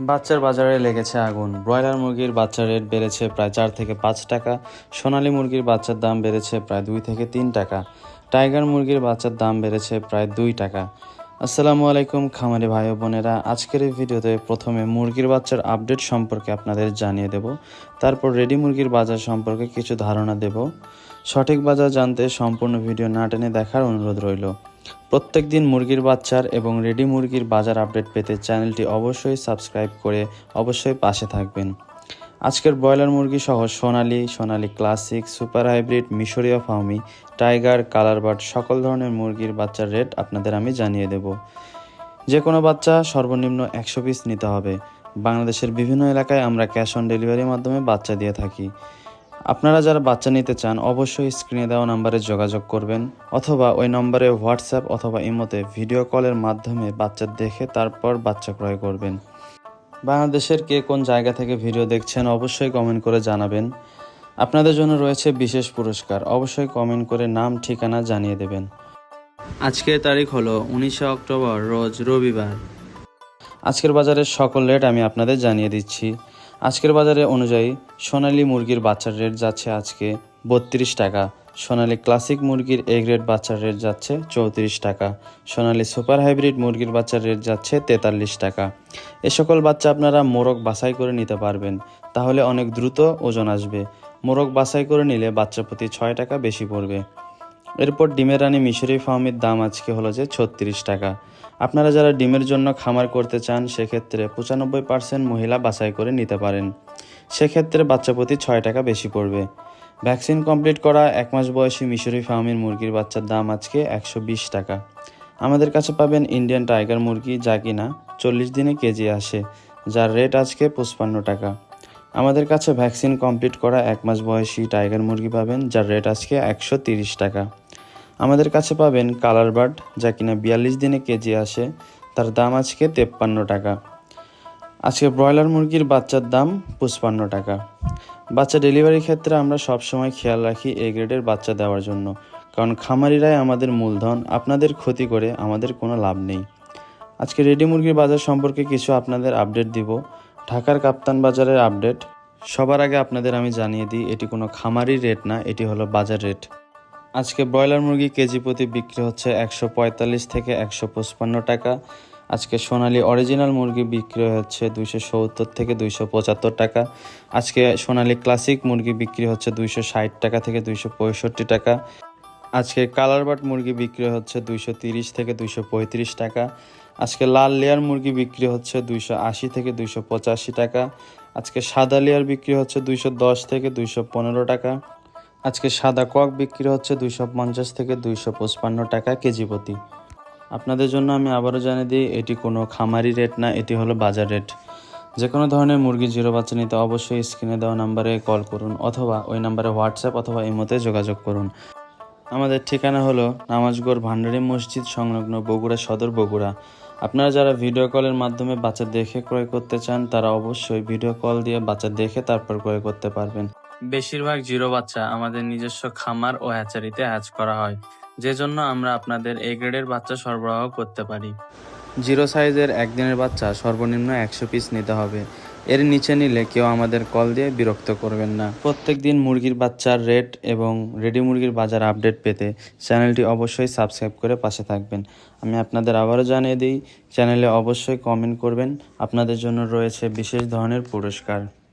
বাচ্চার বাজারে লেগেছে আগুন। ব্রয়লার মুরগির বাচ্চার রেট বেড়েছে প্রায় চার থেকে পাঁচ টাকা। সোনালী মুরগির বাচ্চার দাম বেড়েছে প্রায় দুই থেকে তিন টাকা। টাইগার মুরগির বাচ্চার দাম বেড়েছে প্রায় দুই টাকা। আসসালামু আলাইকুম, খামারি ভাই বোনেরা। আজকের এই ভিডিওতে প্রথমে মুরগির বাচ্চার আপডেট সম্পর্কে আপনাদের জানিয়ে দেব। তারপর রেডি মুরগির বাজার সম্পর্কে কিছু ধারণা দেব। সঠিক বাজার জানতে সম্পূর্ণ ভিডিও না টেনে দেখার অনুরোধ রইল। প্রত্যেক দিন মুরগির বাচ্চার এবং রেডি মুরগির বাজার আপডেট পেতে চ্যানেলটি অবশ্যই সাবস্ক্রাইব করে অবশ্যই পাশে থাকবেন। আজকের ব্রয়লার মুরগি সহ সোনালি সোনালি ক্লাসিক, সুপার হাইব্রিড, মিশরীয় ফার্মি টাইগার কালার বার্ড সকল ধরনের মুরগির বাচ্চার রেট আপনাদের আমি জানিয়ে দেব। যে কোনো বাচ্চা সর্বনিম্ন একশো পিস নিতে হবে। বাংলাদেশের বিভিন্ন এলাকায় আমরা ক্যাশ অন ডেলিভারির মাধ্যমে বাচ্চা দিয়ে থাকি। আপনারা যারা বাচ্চা নিতে চান, অবশ্যই স্ক্রিনে দেওয়া নাম্বারে যোগাযোগ করবেন, অথবা ওই নম্বরে হোয়াটসঅ্যাপ অথবা ইমোতে ভিডিও কলের মাধ্যমে বাচ্চা দেখে তারপর বাচ্চা ক্রয় করবেন। বাংলাদেশের কে কোন জায়গা থেকে ভিডিও দেখছেন, অবশ্যই কমেন্ট করে জানাবেন। আপনাদের জন্য রয়েছে বিশেষ পুরস্কার, অবশ্যই কমেন্ট করে নাম, ঠিকানা জানিয়ে দেবেন। আজকের তারিখ হলো উনিশে অক্টোবর, রোজ রবিবার। আজকের বাজারের সকল রেট আমি আপনাদের জানিয়ে দিচ্ছি। আজকের বাজারে অনুযায়ী সোনালী মুরগির বাচ্চার রেট যাচ্ছে আজকে বত্রিশ টাকা। সোনালী ক্লাসিক মুরগির এ গ্রেড বাচ্চার রেট যাচ্ছে চৌত্রিশ টাকা। সোনালী সুপার হাইব্রিড মুরগির বাচ্চার রেট যাচ্ছে তেতাল্লিশ টাকা। এ সকল বাচ্চা আপনারা মোরগ বাছাই করে নিতে পারবেন। তাহলে অনেক দ্রুত ওজন আসবে। মোরগ বাছাই করে নিলে বাচ্চা প্রতি ছয় টাকা বেশি পড়বে। এরপর ডিমের রানী মিশরি ফার্মের দাম আজকে হলো যে ছত্রিশ টাকা। আপনারা যারা ডিমের জন্য খামার করতে চান, সেক্ষেত্রে পঁচানব্বই পার্সেন্ট মহিলা বাছাই করে নিতে পারেন। সেক্ষেত্রে বাচ্চা প্রতি ছয় টাকা বেশি পড়বে। ভ্যাকসিন কমপ্লিট করা, এক মাস বয়সী মিশরি ফার্মের মুরগির বাচ্চার দাম আজকে একশো বিশ টাকা। আমাদের কাছে পাবেন ইন্ডিয়ান টাইগার মুরগি, যা কিনা চল্লিশ দিনে কেজি আসে, যার রেট আজকে পঁচপান্ন টাকা। আমাদের কাছে ভ্যাকসিন কমপ্লিট করা, এক মাস বয়সী টাইগার মুরগি পাবেন, যার রেট আজকে একশো তিরিশ টাকা। আমাদের কাছে পাবেন কালার বার্ড, যা কিনা বিয়াল্লিশ দিনে কেজি আসে। তার দাম আজকে তেপ্পান্ন টাকা। আজকে ব্রয়লার মুরগির বাচ্চার দাম পঁচপান্ন টাকা। বাচ্চা ডেলিভারির ক্ষেত্রে আমরা সবসময় খেয়াল রাখি এ গ্রেডের বাচ্চা দেওয়ার জন্য। কারণ খামারিরাই আমাদের মূলধন, আপনাদের ক্ষতি করে আমাদের কোনো লাভ নেই। আজকে রেডি মুরগির বাজার সম্পর্কে কিছু আপনাদের আপডেট দিব। ঢাকার কাপ্তান বাজারের আপডেট। সবার আগে আপনাদের আমি জানিয়ে দিই, এটি কোনো খামারি রেট না, এটি হলো বাজার রেট। আজকে ব্রয়লার মুরগি কেজি প্রতি বিক্রি হচ্ছে একশো পঁয়তাল্লিশ থেকে একশো পঁচপান্ন টাকা। আজকে সোনালি অরিজিনাল মুরগি বিক্রি হচ্ছে দুইশো সত্তর থেকে দুইশো পঁচাত্তর টাকা। আজকে সোনালি ক্লাসিক মুরগি বিক্রি হচ্ছে দুইশো ষাট টাকা থেকে দুইশো পঁয়ষট্টি টাকা। আজকে কালার বাট মুরগি বিক্রি হচ্ছে দুইশো তিরিশ থেকে দুইশো পঁয়ত্রিশ টাকা। আজকে লাল লেয়ার মুরগি বিক্রি হচ্ছে দুইশো আশি থেকে দুইশো পঁচাশি টাকা। আজকে সাদা লেয়ার বিক্রি হচ্ছে দুইশো দশ থেকে দুইশো পনেরো টাকা। আজকে সাদা কক বিক্রি হচ্ছে দুইশো পঞ্চাশ থেকে দুইশো পঁচপান্ন টাকা কেজি প্রতি। আপনাদের জন্য আমি আবারও জানিয়ে দিই, এটি কোনো খামারি রেট না, এটি হলো বাজার রেট। যে কোনো ধরনের মুরগি জিরো বাচ্চা নিতে অবশ্যই স্ক্রিনে দেওয়া নাম্বারে কল করুন অথবা ওই নাম্বারে হোয়াটসঅ্যাপ অথবা ইমোতে যোগাযোগ করুন। আমাদের ঠিকানা হলো নামাজগড় ভান্ডারী মসজিদ সংলগ্ন বগুড়া সদর বগুড়া। আপনারা যারা ভিডিও কলের মাধ্যমে বাচ্চা দেখে ক্রয় করতে চান, তারা অবশ্যই ভিডিও কল দিয়ে বাচ্চা দেখে তারপর ক্রয় করতে পারবেন। বেশিরভাগ জিরো বাচ্চা আমাদের নিজস্ব খামার ও হ্যাচারিতে হ্যাচ করা হয় যে জন্য আমরা আপনাদের এ গ্রেডের বাচ্চা সরবরাহ করতে পারি। জিরো সাইজের একদিনের বাচ্চা সর্বনিম্ন একশো পিস নিতে হবে। এর নিচে নিলে কেউ আমাদের কল দিয়ে বিরক্ত করবেন না। প্রত্যেক দিন মুরগির বাচ্চার রেট এবং রেডি মুরগির বাজার আপডেট পেতে চ্যানেলটি অবশ্যই সাবস্ক্রাইব করে পাশে থাকবেন। আমি আপনাদের আবারও জানিয়ে দিই, চ্যানেলে অবশ্যই কমেন্ট করবেন। আপনাদের জন্য রয়েছে বিশেষ ধরনের পুরস্কার।